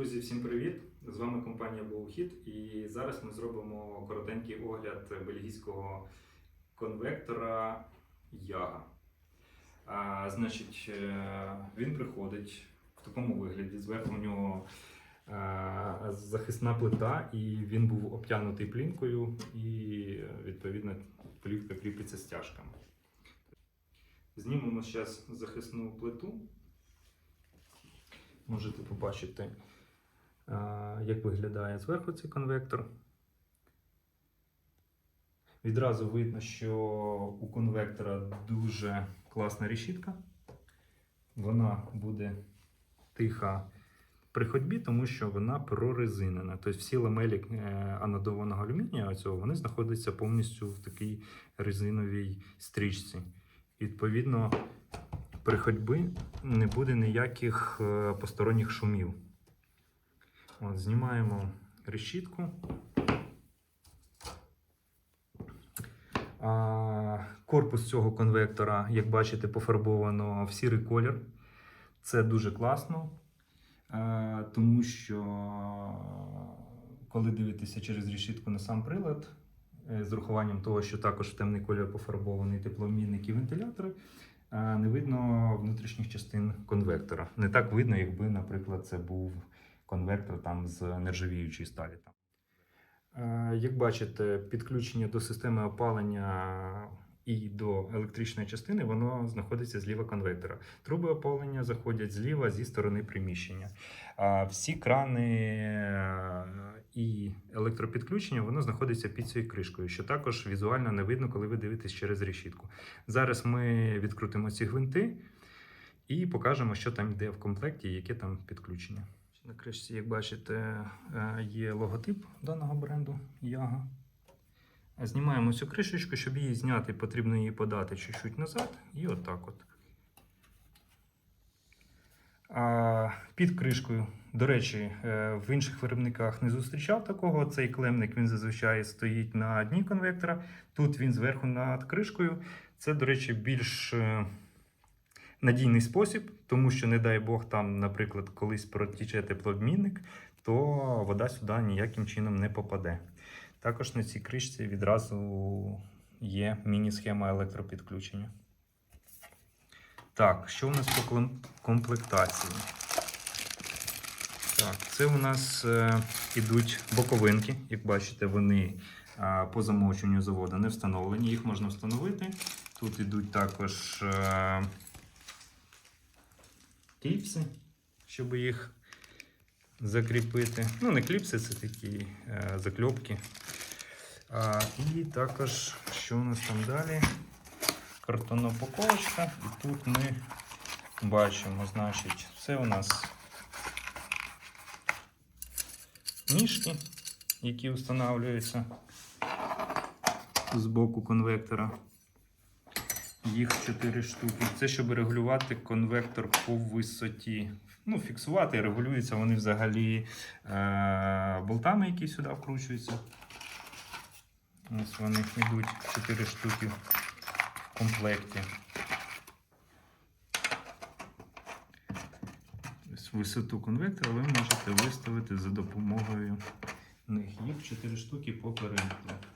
Друзі, всім привіт! З вами компанія Bowhit і зараз ми зробимо коротенький огляд бельгійського конвектора Яга. А, значить, е, він приходить в такому вигляді. Зверху у нього е, захисна плита, і він був обтянутий плінкою, і відповідно плівка кріпиться стяжками. Знімемо зараз захисну плиту. Можете побачити, а, як виглядає зверху цей конвектор. Відразу видно, що у конвектора дуже класна решітка. Вона буде тиха при ходьбі, тому що вона прорезинена. Тобто всі ламелі е, анодованого алюмінія цього, вони знаходяться повністю в такій резиновій стрічці. Відповідно, при ходьбі не буде ніяких е, посторонніх шумів. От, знімаємо решітку. Корпус цього конвектора, як бачите, пофарбовано в сірий колір. Це дуже класно, тому що коли дивитися через решітку на сам прилад, е, з урахуванням того, що також в темний колір пофарбований теплообмінник і вентилятори, не видно внутрішніх частин конвектора. Не так видно, якби, наприклад, це був конвектор там з нержавіючої сталі. Там. Е, Як бачите, підключення до системи опалення і до електричної частини воно знаходиться зліва конвектора. Труби опалення заходять зліва зі сторони приміщення. Всі крани е, і електропідключення воно знаходиться під цією кришкою, що також візуально не видно, коли ви дивитесь через решітку. Зараз ми відкрутимо ці гвинти і покажемо, що там йде в комплекті, і яке там підключення. На кришці, як бачите, е, є логотип даного бренду Яга. Знімаємо цю кришечку, щоб її зняти, потрібно її подати чуть-чуть назад і отак от. Під кришкою, до речі, е, в інших виробниках не зустрічав такого. Цей клемник він зазвичай стоїть на дні конвектора. Тут він зверху над кришкою. Це, до речі, більш е, надійний спосіб, тому що, не дай Бог, там, наприклад, колись протіче теплообмінник, то вода сюди ніяким чином не попаде. Також на цій кришці відразу є міні-схема електропідключення. Так, що у нас по комплектації? Так, це у нас е, ідуть боковинки. Як бачите, вони по замовчуванню заводу не встановлені. Їх можна встановити. Тут ідуть також е, кліпси, щоб їх закріпити. Ну, не кліпси, це такі е, закльопки. А, і також, що у нас там далі? Картонна упаковочка. І тут ми бачимо, значить, це у нас ніжки, які встановлюються з боку конвектора. Їх 4 штуки. Це щоб регулювати конвектор по висоті. Ну, фіксувати, регулюються вони взагалі е- болтами, які сюди вкручуються. Ось вони йдуть 4 штуки в комплекті. Висоту конвектора ви можете виставити за допомогою них. Їх 4 штуки по периметру.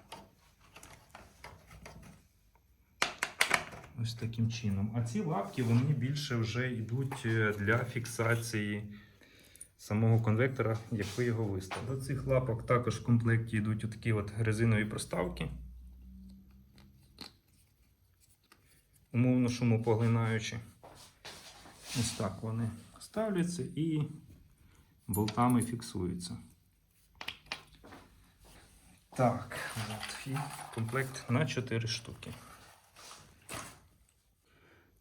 Ось таким чином. А ці лапки вони більше вже йдуть е, для фіксації самого конвектора, як ви його виставили. До цих лапок також в комплекті йдуть такі от резинові проставки. Умовно шумопоглинаючі. Ось так вони ставляться і болтами фіксуються. Так, от, і комплект на 4 штуки.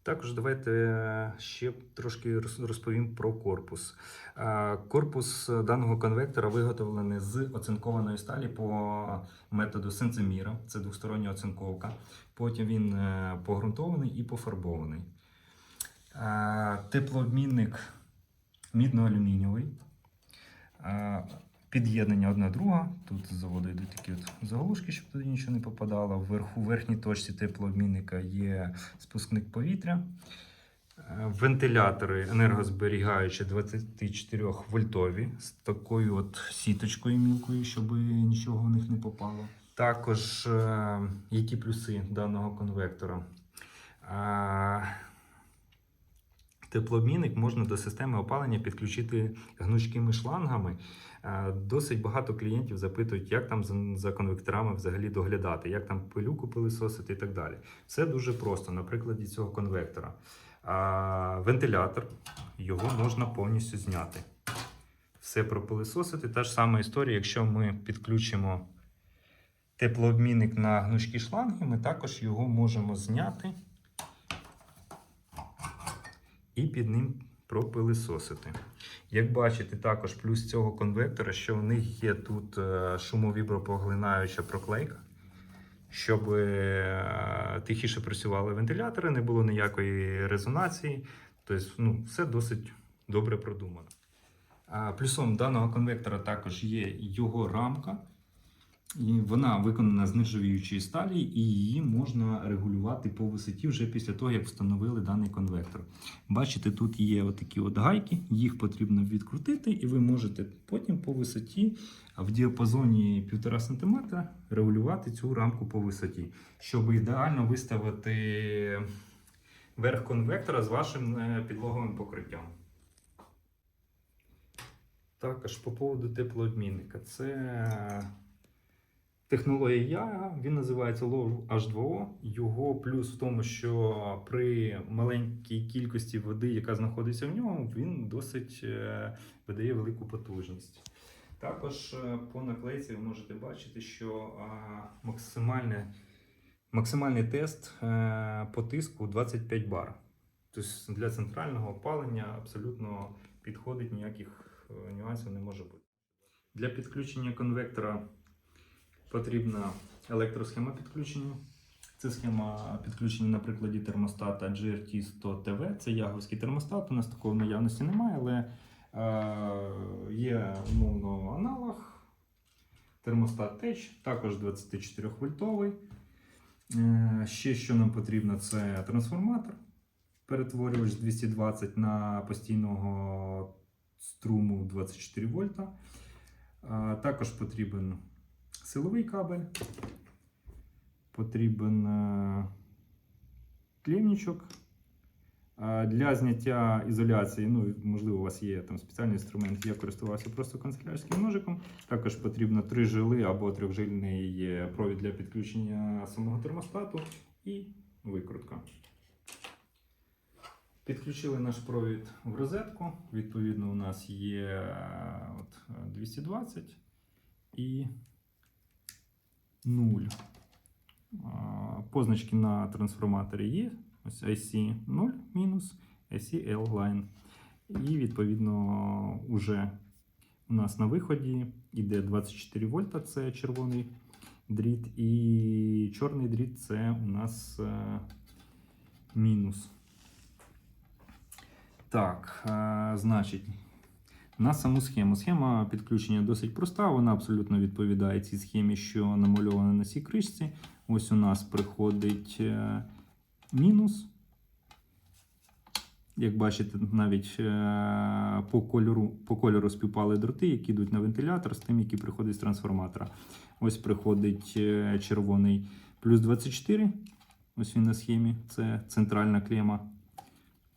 Також давайте е, ще трошки розповім про корпус. Е, Корпус даного конвектора виготовлений з оцинкованої сталі по методу сенцеміра. Це двостороння оцинковка. Потім він е, погрунтований і пофарбований. Теплообмінник мідно-алюмінієвий. Е, Під'єднання одна друга. Тут з заводу йдуть такі от заглушки, щоб туди нічого не попадало. Вверху в верхній точці теплообмінника є спускник повітря. Е, Вентилятори енергозберігаючі 24 вольтові з такою от сіточкою мілкою, щоб нічого в них не попало. Також е, які плюси даного конвектора? Е, Теплообмінник можна до системи опалення підключити гнучкими шлангами. Е, Досить багато клієнтів запитують, як там за- конвекторами взагалі доглядати, як там пилюку пилисосити і так далі. Все дуже просто на прикладі цього конвектора. Вентилятор його можна повністю зняти. Все пропилисосити. Та ж сама історія, якщо ми підключимо теплообмінник на гнучкі шланги, ми також його можемо зняти і під ним пропилисосити. Як бачите, також плюс цього конвектора, що в них є тут е, шумовібропоглинаюча проклейка, щоб е, тихіше працювали вентилятори, не було ніякої резонації. Тобто, ну, все досить добре продумано. Плюсом даного конвектора також є його рамка. І вона виконана з нержавіючої сталі, і її можна регулювати по висоті вже після того, як встановили даний конвектор. Бачите, тут є отакі от гайки, їх потрібно відкрутити, і ви можете потім по висоті в діапазоні 1,5 см регулювати цю рамку по висоті, щоб ідеально виставити верх конвектора з вашим е, підлоговим покриттям. Також по поводу теплообмінника. Це технологія Яга, він називається Low H2O. Його плюс в тому, що при маленькій кількості води, яка знаходиться в ньому, він досить е, видає велику потужність. Також е, по наклейці ви можете бачити, що максимальне, максимальний тест е, по тиску 25 бар. Тобто для центрального опалення абсолютно підходить, ніяких нюансів не може бути. Для підключення конвектора потрібна електросхема підключення. Це схема підключення на прикладі термостата GRT 100 TV. Це яговський термостат. У нас такого наявності немає, але е, є умовно аналог. Термостат Теч, також 24 вольтовий. Е, ще що нам потрібно, це трансформатор. Перетворювач з 220 на постійного струму 24 вольта. А, Також потрібен силовий кабель, потрібен е, клемничок. Для зняття ізоляції, ну, можливо, у вас є там спеціальний інструмент, я користувався просто канцелярським ножиком. Також потрібно три жили або трьохжильний провід для підключення самого термостату і викрутка. Підключили наш провід в розетку. Відповідно, у нас є е, от, е, 220 і 0. Позначки на трансформаторі є. Ось IC 0 мінус, IC L line. І відповідно уже у нас на виході йде 24 вольта, це червоний дріт, і чорний дріт це у нас е, мінус. Так, е, значить, на саму схему. Схема підключення досить проста, вона абсолютно відповідає цій схемі, що намальована на цій кришці. Ось у нас приходить е, мінус. Як бачите, навіть е, по кольору, по кольору співпали дроти, які йдуть на вентилятор з тим, які приходять з трансформатора. Ось приходить е, червоний плюс 24. Ось він на схемі. Це центральна клема.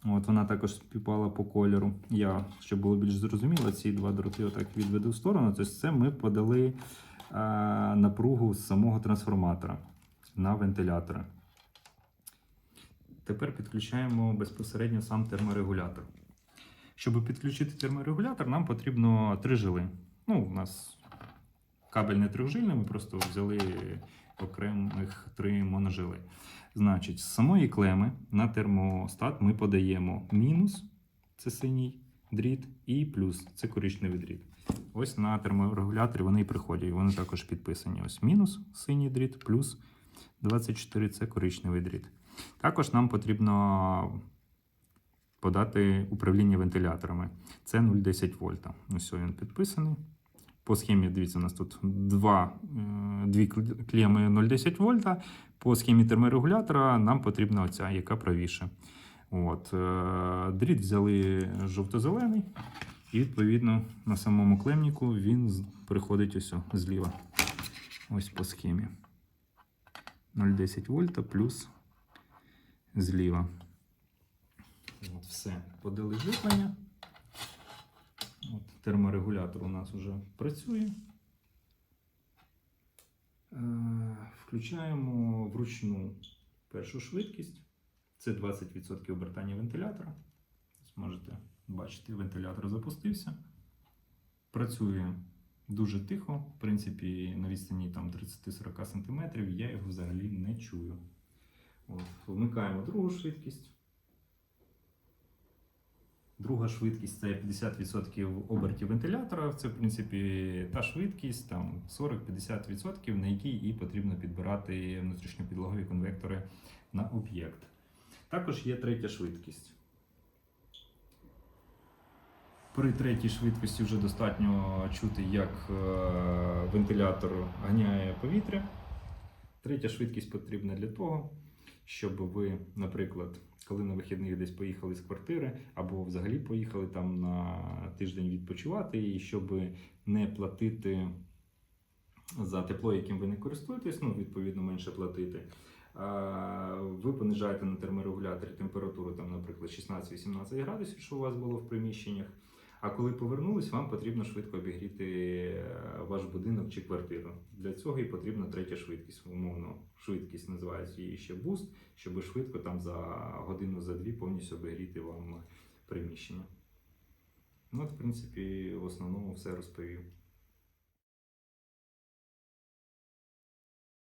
От Вона також співпала по кольору. Я, щоб було більш зрозуміло, ці два дроти отак відведу в сторону. Тобто це ми подали а, напругу з самого трансформатора на вентилятори. Тепер підключаємо безпосередньо сам терморегулятор. Щоб підключити терморегулятор, нам потрібно три жили. Ну, у нас кабель не трьохжильний, ми просто взяли окремих три моножили. Значить, з самої клеми на термостат ми подаємо мінус, це синій дріт, і плюс це коричневий дріт. Ось на терморегуляторі вони і приходять. Вони також підписані. Ось мінус синій дріт, плюс 24 це коричневий дріт. Також нам потрібно подати управління вентиляторами. Це 0,10 вольта. Ось він підписаний. По схемі, дивіться, у нас тут два, е, дві клеми 0,10 вольта. По схемі терморегулятора нам потрібна оця, яка правіше. От, е, дріт взяли жовто-зелений, і відповідно на самому клемніку він приходить ось зліва. Ось по схемі. 0,10 вольта плюс зліва. От все. Подали живлення. Терморегулятор у нас вже працює. Е, Включаємо вручну першу швидкість. Це 20% обертання вентилятора. Можете бачити, вентилятор запустився. Працює дуже тихо. В принципі, на відстані 30-40 см я його взагалі не чую. От. Вмикаємо другу швидкість. Друга швидкість це 50% обертів вентилятора. Це, в принципі, та швидкість, там 40-50%, на якій і потрібно підбирати внутрішньопідлогові конвектори на об'єкт. Також є третя швидкість. При третій швидкості вже достатньо чути, як е, вентилятор ганяє повітря. Третя швидкість потрібна для того, щоб ви, наприклад, коли на вихідних десь поїхали з квартири, або взагалі поїхали там на тиждень відпочивати, і щоб не платити за тепло, яким ви не користуєтесь, ну, відповідно, менше платити. Ви понижаєте на терморегуляторі температуру, там, наприклад, 16-18 градусів, що у вас було в приміщеннях. А коли повернулись, вам потрібно швидко обігріти е, ваш будинок чи квартиру. Для цього і потрібна третя швидкість. Умовно, швидкість називається її ще буст, щоб швидко там за годину за дві повністю обігріти вам приміщення. Ну, от, в принципі, в основному все розповів.